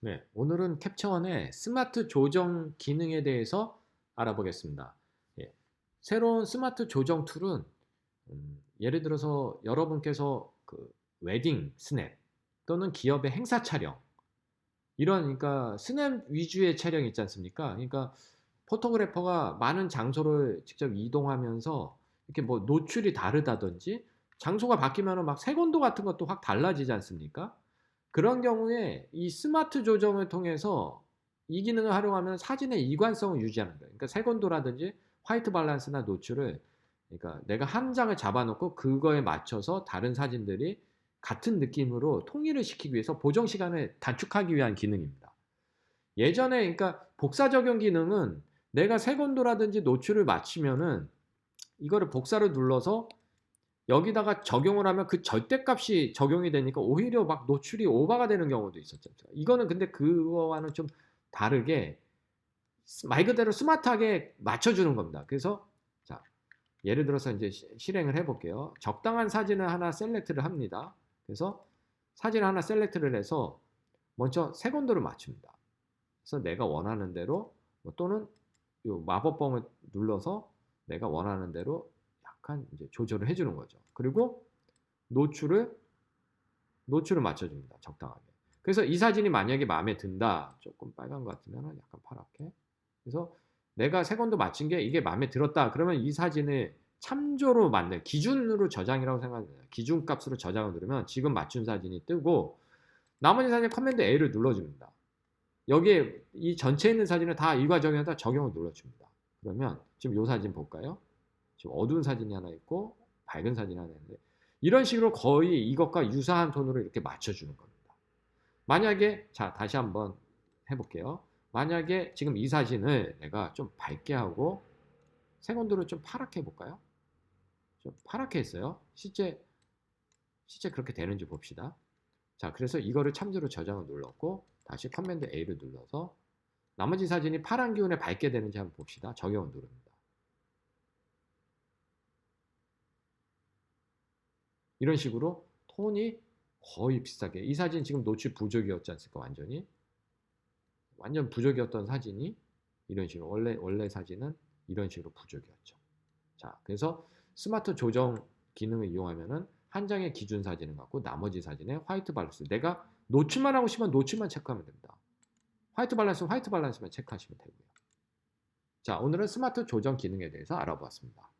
네, 오늘은 캡처원의 스마트 조정 기능에 대해서 알아보겠습니다. 예, 새로운 스마트 조정 툴은 음, 예를 들어서 여러분께서 그 웨딩 스냅 또는 기업의 행사 촬영 이런 그러니까 스냅 위주의 촬영 있지 않습니까? 그러니까 포토그래퍼가 많은 장소를 직접 이동하면서 이렇게 뭐 노출이 다르다든지 장소가 바뀌면 막 색온도 같은 것도 확 달라지지 않습니까? 그런 경우에 이 스마트 조정을 통해서 이 기능을 활용하면 사진의 이관성을 유지하는 거예요. 그러니까 색온도라든지 화이트 밸런스나 노출을 그러니까 내가 한 장을 잡아놓고 그거에 맞춰서 다른 사진들이 같은 느낌으로 통일을 시키기 위해서 보정 시간을 단축하기 위한 기능입니다. 예전에 그러니까 복사 적용 기능은 내가 색온도라든지 노출을 맞추면은 이거를 복사를 눌러서 여기다가 적용을 하면 그 절대값이 적용이 되니까 오히려 막 노출이 오버가 되는 경우도 있었죠. 이거는 근데 그거와는 좀 다르게 말 그대로 스마트하게 맞춰주는 겁니다. 그래서 자 예를 들어서 이제 시- 실행을 해볼게요. 적당한 사진을 하나 셀렉트를 합니다. 그래서 사진을 하나 셀렉트를 해서 먼저 색온도를 맞춥니다. 그래서 내가 원하는 대로 뭐 또는 요 마법봉을 눌러서 내가 원하는 대로 약간 이제 조절을 해주는 거죠. 그리고 노출을 노출을 맞춰줍니다. 적당하게. 그래서 이 사진이 만약에 마음에 든다. 조금 빨간 것 같으면 약간 파랗게. 그래서 내가 색온도 맞춘 게 이게 마음에 들었다. 그러면 이 사진을 참조로 만든 기준으로 저장이라고 생각합니다. 기준 값으로 저장을 누르면 지금 맞춘 사진이 뜨고 나머지 사진 커맨드 A를 눌러줍니다. 여기에 이 전체에 있는 사진을 다 일과 적용에다 적용을 눌러줍니다. 그러면 지금 이 사진 볼까요? 지금 어두운 사진이 하나 있고 밝은 사진이 하나 있는데 이런 식으로 거의 이것과 유사한 톤으로 이렇게 맞춰주는 겁니다. 만약에 자 다시 한번 해볼게요. 만약에 지금 이 사진을 내가 좀 밝게 하고 색온도를 좀 파랗게 해볼까요? 좀 파랗게 했어요. 실제 실제 그렇게 되는지 봅시다. 자 그래서 이거를 참조로 저장을 눌렀고 다시 커맨드 A를 눌러서 나머지 사진이 파란 기운에 밝게 되는지 한번 봅시다. 적용을 누릅니다. 이런 식으로 톤이 거의 비슷하게. 이 사진 지금 노출 부족이었지 않습니까 완전히? 완전 부족이었던 사진이 이런 식으로 원래 원래 사진은 이런 식으로 부족이었죠. 자 그래서 스마트 조정 기능을 이용하면은 한 장의 기준 사진을 갖고 나머지 사진에 화이트 밸런스. 내가 노출만 하고 싶으면 노출만 체크하면 됩니다. 화이트 밸런스 화이트 밸런스만 체크하시면 되고요. 자 오늘은 스마트 조정 기능에 대해서 알아보았습니다